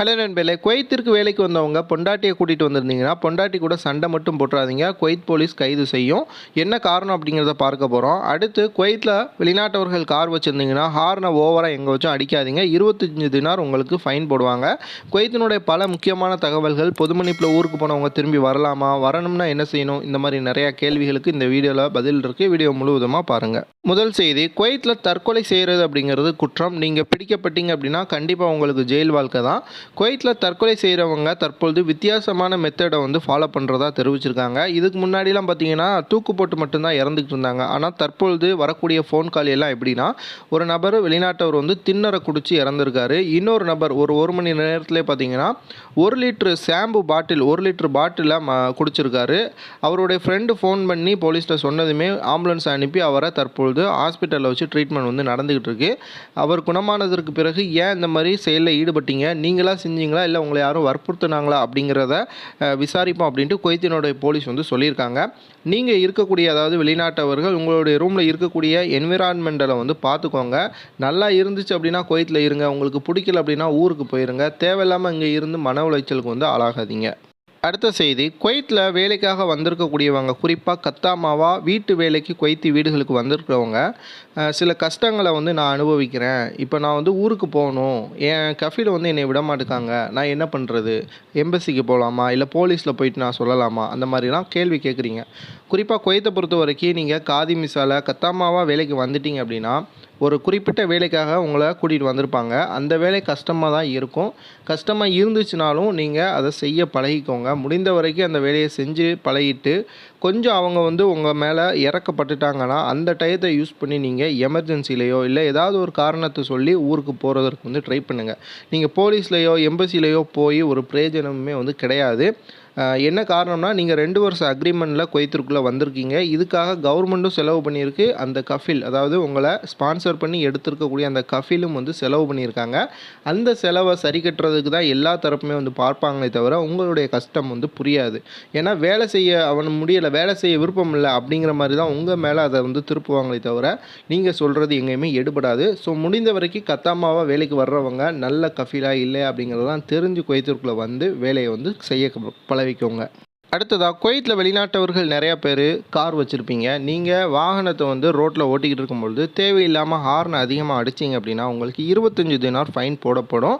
Hello நண்பர்களே குவைத்திற்கு வேலைக்கு வந்தவங்க பொண்டாட்டியை கூட்டிகிட்டு வந்திருந்தீங்கன்னா பொண்டாட்டி கூட சண்டை மட்டும் போட்டுறாதீங்க. குவைத் போலீஸ் கைது செய்யும். என்ன காரணம் அப்படிங்கிறத பார்க்க போகிறோம் அடுத்து குவைத்தில் வெளிநாட்டவர்கள் கார் வச்சுருந்தீங்கன்னா ஹார்னை ஓவராக எங்கே வச்சும் அடிக்காதீங்க. இருபத்தஞ்சு தினார் உங்களுக்கு ஃபைன் போடுவாங்க. குவைத்தினுடைய பல முக்கியமான தகவல்கள் பொதுமணிப்பில் ஊருக்கு போனவங்க திரும்பி வரலாமா? வரணும்னா என்ன செய்யணும்? இந்த மாதிரி நிறையா கேள்விகளுக்கு இந்த வீடியோவில் பதில் இருக்குது வீடியோ முழுவதுமாக பாருங்கள் முதல் செய்தி குவைத்தில் தற்கொலை செய்கிறது அப்படிங்கிறது குற்றம். நீங்கள் பிடிக்கப்பட்டீங்க அப்படின்னா கண்டிப்பாக உங்களுக்கு ஜெயில் வாழ்க்கை தான். குவைத்தில் தற்கொலை செய்கிறவங்க தற்பொழுது வித்தியாசமான மெத்தடை வந்து ஃபாலோ பண்ணுறதா தெரிவிச்சிருக்காங்க. இதுக்கு முன்னாடிலாம் பார்த்தீங்கன்னா தூக்கு போட்டு மட்டும்தான் இறந்துக்கிட்டு இருந்தாங்க. ஆனால் தற்பொழுது வரக்கூடிய ஃபோன் கால் எல்லாம் எப்படின்னா ஒரு நபர் வெளிநாட்டவர் வந்து திண்ணறை குடித்து இறந்துருக்காரு. இன்னொரு நபர் ஒரு ஒரு மணி நேரத்திலே பார்த்தீங்கன்னா ஒரு லிட்ரு ஷாம்பு பாட்டில் ஒரு லிட்ரு பாட்டிலாக ம குடிச்சிருக்காரு. அவருடைய ஃப்ரெண்டு ஃபோன் பண்ணி போலீஸில் சொன்னதுமே ஆம்புலன்ஸ் அனுப்பி அவரை தற்பொழுது ஹாஸ்பிட்டலில் வச்சு ட்ரீட்மெண்ட் வந்து நடந்துக்கிட்டு இருக்கு. அவர் குணமானதற்கு பிறகு ஏன் இந்த மாதிரி செயலில் ஈடுபட்டீங்க? நீங்களா செஞ்சீங்களா? இல்லை உங்களை யாரும் வற்புறுத்தினாங்களா? அப்படிங்கிறத விசாரிப்போம் அப்படின்ட்டு குவைத்தினுடைய போலீஸ் வந்து சொல்லியிருக்காங்க. நீங்கள் இருக்கக்கூடிய அதாவது வெளிநாட்டவர்கள் உங்களுடைய ரூமில் இருக்கக்கூடிய என்விரான்மெண்ட்டில் வந்து பார்த்துக்கோங்க நல்லா இருந்துச்சு அப்படின்னா குவைத்தில் இருங்க. உங்களுக்கு பிடிக்கல அப்படின்னா ஊருக்கு போயிருங்க. தேவையில்லாமல் இங்கே இருந்து மன உளைச்சலுக்கு வந்து ஆளாகாதீங்க. அடுத்த செய்தி குவைத்தில் வேலைக்காக வந்திருக்கக்கூடியவங்க குறிப்பாக கத்தாமாவா வீட்டு வேலைக்கு குவைத்தி வீடுகளுக்கு வந்திருக்கிறவங்க சில கஷ்டங்களை வந்து நான் அனுபவிக்கிறேன். இப்போ நான் வந்து ஊருக்கு போகணும். என் கஃபில் வந்து என்னை விட மாட்டேக்காங்க. நான் என்ன பண்ணுறது எம்பசிக்கு போகலாமா இல்லை போலீஸில் போயிட்டு நான் சொல்லலாமா? அந்த மாதிரிலாம் கேள்வி கேட்குறீங்க. குறிப்பாக குவைத்தை பொறுத்த வரைக்கும் நீங்கள் காதி மிசால கத்தாமாவா வேலைக்கு வந்துட்டீங்க அப்படின்னா ஒரு குறிப்பிட்ட வேலைக்காக உங்களை கூட்டிகிட்டு வந்திருப்பாங்க. அந்த வேலை கஷ்டமாக தான் இருக்கும். கஷ்டமாக இருந்துச்சுனாலும் நீங்கள் அதை செய்ய பழகிக்கோங்க. முடிந்த வரைக்கும் அந்த வேலையை செஞ்சு பழகிட்டு கொஞ்சம் அவங்க வந்து உங்கள் மேலே இறக்கப்பட்டுட்டாங்கன்னா அந்த டயத்தை யூஸ் பண்ணி நீங்கள் எமர்ஜென்சிலேயோ இல்லை ஏதாவது ஒரு காரணத்தை சொல்லி ஊருக்கு போகிறதற்கு வந்து ட்ரை பண்ணுங்கள் நீங்கள் போலீஸ்லேயோ எம்பசிலேயோ போய் ஒரு பிரயோஜனமுமே வந்து கிடையாது. என்ன காரணம்னா நீங்கள் ரெண்டு வருஷம் அக்ரிமெண்ட்டில் குவைத்திற்குள்ளே வந்திருக்கீங்க. இதுக்காக கவர்மெண்ட்டும் செலவு பண்ணியிருக்கு. அந்த கஃபில் அதாவது உங்களை ஸ்பான்சர் பண்ணி எடுத்திருக்கக்கூடிய அந்த கஃபிலும் வந்து செலவு பண்ணியிருக்காங்க. அந்த செலவை சரி கட்டுறதுக்கு தான் எல்லா தரப்புமே வந்து பார்ப்பாங்களே தவிர உங்களுடைய கஷ்டம் வந்து புரியாது. ஏன்னா வேலை செய்ய அவன் முடியலை வேலை செய்ய விருப்பம் இல்லை அப்படிங்கிற மாதிரி தான் உங்கள் மேலே அதை வந்து திருப்புவாங்களே தவிர நீங்கள் சொல்கிறது எங்கேயுமே எடுபடாது. ஸோ முடிந்த வரைக்கும் கத்தாமாவாக வேலைக்கு வர்றவங்க நல்ல கஃபிலாக இல்லை அப்படிங்கிறதெல்லாம் தெரிஞ்சு குவைத்திற்குள்ளே வந்து வேலையை வந்து செய்ய அளவிக்கோங்க அடுத்ததாக குவைத்தில் வெளிநாட்டவர்கள் நிறையா பேர் கார் வச்சுருப்பீங்க. நீங்கள் வாகனத்தை வந்து ரோட்டில் ஓட்டிக்கிட்டு இருக்கும்பொழுது தேவையில்லாமல் ஹார்ன் அதிகமாக அடிச்சிங்க அப்படின்னா உங்களுக்கு இருபத்தஞ்சு தினார் ஃபைன் போடப்படும்.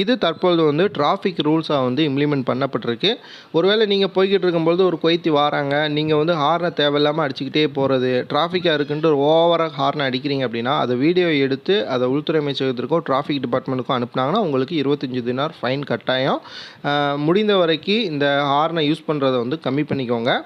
இது தற்பொழுது வந்து டிராஃபிக் ரூல்ஸாக வந்து இம்ப்ளிமெண்ட் பண்ணப்பட்டிருக்கு. ஒருவேளை நீங்கள் போய்கிட்டு இருக்கும்பொழுது ஒரு குவைத்தி வராங்க நீங்கள் வந்து ஹார்னை தேவையில்லாமல் அடிச்சுக்கிட்டே போகிறது டிராஃபிக்காக இருக்குன்ட்டு ஓவராக ஹார்னை அடிக்கிறீங்க அப்படின்னா அதை வீடியோ எடுத்து அதை உள்துறை அமைச்சகத்திற்கும் டிராஃபிக் டிபார்ட்மெண்ட்டுக்கும் அனுப்புனாங்கன்னா உங்களுக்கு இருபத்தஞ்சு தினார் ஃபைன் கட்டாயம். முடிந்த வரைக்கும் இந்த ஹார்னை யூஸ் பண்ணுற வந்து கம்மி பண்ணிக்கோங்க.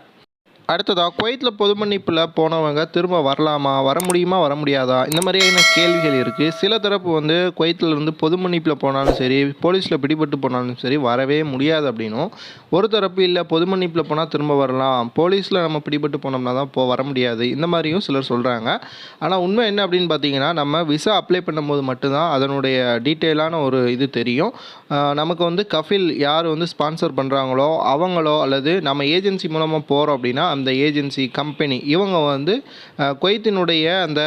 அடுத்ததாக குவைத்தில் பொது மன்னிப்பில் போனவங்க திரும்ப வரலாமா? வர முடியுமா? வர முடியாதா? இந்த மாதிரியான கேள்விகள் இருக்குது சில தரப்பு வந்து குவைத்தில் இருந்து பொது மன்னிப்பில் போனாலும் சரி போலீஸில் பிடிபட்டு போனாலும் சரி வரவே முடியாது அப்படின்னும். ஒரு தரப்பு இல்லை பொது மன்னிப்பில் போனால் திரும்ப வரலாம். போலீஸில் நம்ம பிடிபட்டு போனோம்னா தான் போ வர முடியாது. இந்த மாதிரியும் சிலர் சொல்கிறாங்க ஆனால் உண்மை என்ன அப்படின்னு பார்த்தீங்கன்னா நம்ம விசா அப்ளை பண்ணும்போது மட்டும்தான் அதனுடைய டீட்டெயிலான ஒரு இது தெரியும். நமக்கு வந்து கஃபில் யார் வந்து ஸ்பான்சர் பண்ணுறாங்களோ அவங்களோ அல்லது நம்ம ஏஜென்சி மூலமாக போகிறோம் அப்படின்னா அந்த ஏஜென்சி கம்பெனி இவங்க வந்து குவைத்தினுடைய அந்த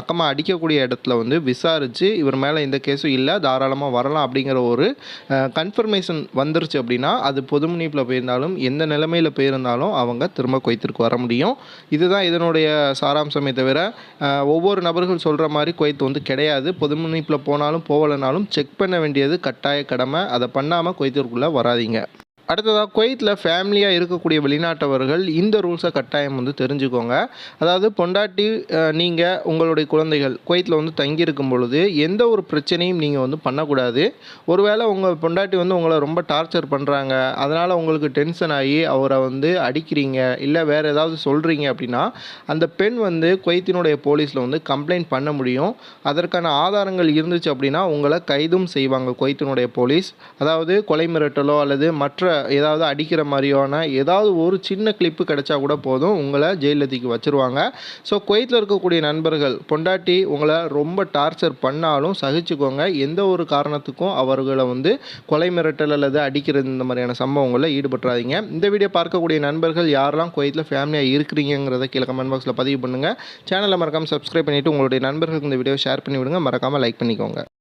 அக்கமாக அடிக்கக்கூடிய இடத்துல வந்து விசாரித்து இவர் மேலே இந்த கேஸும் இல்லை தாராளமாக வரலாம் அப்படிங்கிற ஒரு கன்ஃபர்மேஷன் வந்துருச்சு அப்படின்னா அது பொது போயிருந்தாலும் எந்த நிலைமையில் போயிருந்தாலும் அவங்க திரும்ப குவைத்திற்கு வர முடியும். இதுதான் இதனுடைய சாராம்சமே தவிர ஒவ்வொரு நபர்கள் சொல்கிற மாதிரி குவைத் வந்து கிடையாது. பொது போனாலும் போகலைனாலும் செக் பண்ண வேண்டியது கட்டாய கடமை. அதை பண்ணாமல் குவைத்திற்குள்ளே வராதீங்க. அடுத்ததாக குவைத்தில் ஃபேமிலியாக இருக்கக்கூடிய வெளிநாட்டவர்கள் இந்த ரூல்ஸை கட்டாயம் வந்து தெரிஞ்சுக்கோங்க. அதாவது பொண்டாட்டி நீங்கள் உங்களுடைய குழந்தைகள் குவைத்தில் வந்து தங்கியிருக்கும் பொழுது எந்த ஒரு பிரச்சனையும் நீங்கள் வந்து பண்ணக்கூடாது. ஒருவேளை உங்கள் பொண்டாட்டி வந்து உங்களை ரொம்ப டார்ச்சர் பண்ணுறாங்க அதனால் உங்களுக்கு டென்ஷன் ஆகி அவரை வந்து அடிக்கிறீங்க இல்லை வேறு ஏதாவது சொல்கிறீங்க அப்படின்னா அந்த பெண் வந்து குவைத்தினுடைய போலீஸில் வந்து கம்ப்ளைண்ட் பண்ண முடியும். அதற்கான ஆதாரங்கள் இருந்துச்சு அப்படின்னா உங்களை கைதும் செய்வாங்க குவைத்தினுடைய போலீஸ். அதாவது கொலை மிரட்டலோ அல்லது மற்ற ஏதாவது அடிக்கிற மாதிரியான ஏதாவது ஒரு சின்ன கிளிப்பு கிடைச்சா கூட போதும். உங்களை ஜெயிலில் தூக்கி வச்சிருவாங்க. ஸோ குவைத்தில் இருக்கக்கூடிய நண்பர்கள் பொண்டாட்டி உங்களை ரொம்ப டார்ச்சர் பண்ணாலும் சகிச்சுக்கோங்க. எந்த ஒரு காரணத்துக்கும் அவர்களை வந்து கொலை மிரட்டல் அல்லது அடிக்கிறது இந்த மாதிரியான சம்பவங்களில் ஈடுபட்டுறாதீங்க. இந்த வீடியோ பார்க்கக்கூடிய நண்பர்கள் யாரெல்லாம் குவைத்தில் ஃபேமிலியாக இருக்கிறீங்கிறத கீழே கமெண்ட் பாக்ஸில் பதிவு பண்ணுங்கள் சேனலை மறக்காமல் சப்ஸ்கிரைப் பண்ணிவிட்டு உங்களுடைய நண்பர்களுக்கு இந்த வீடியோ ஷேர் பண்ணி விடுங்க மறக்காமல் லைக் பண்ணிக்கோங்க.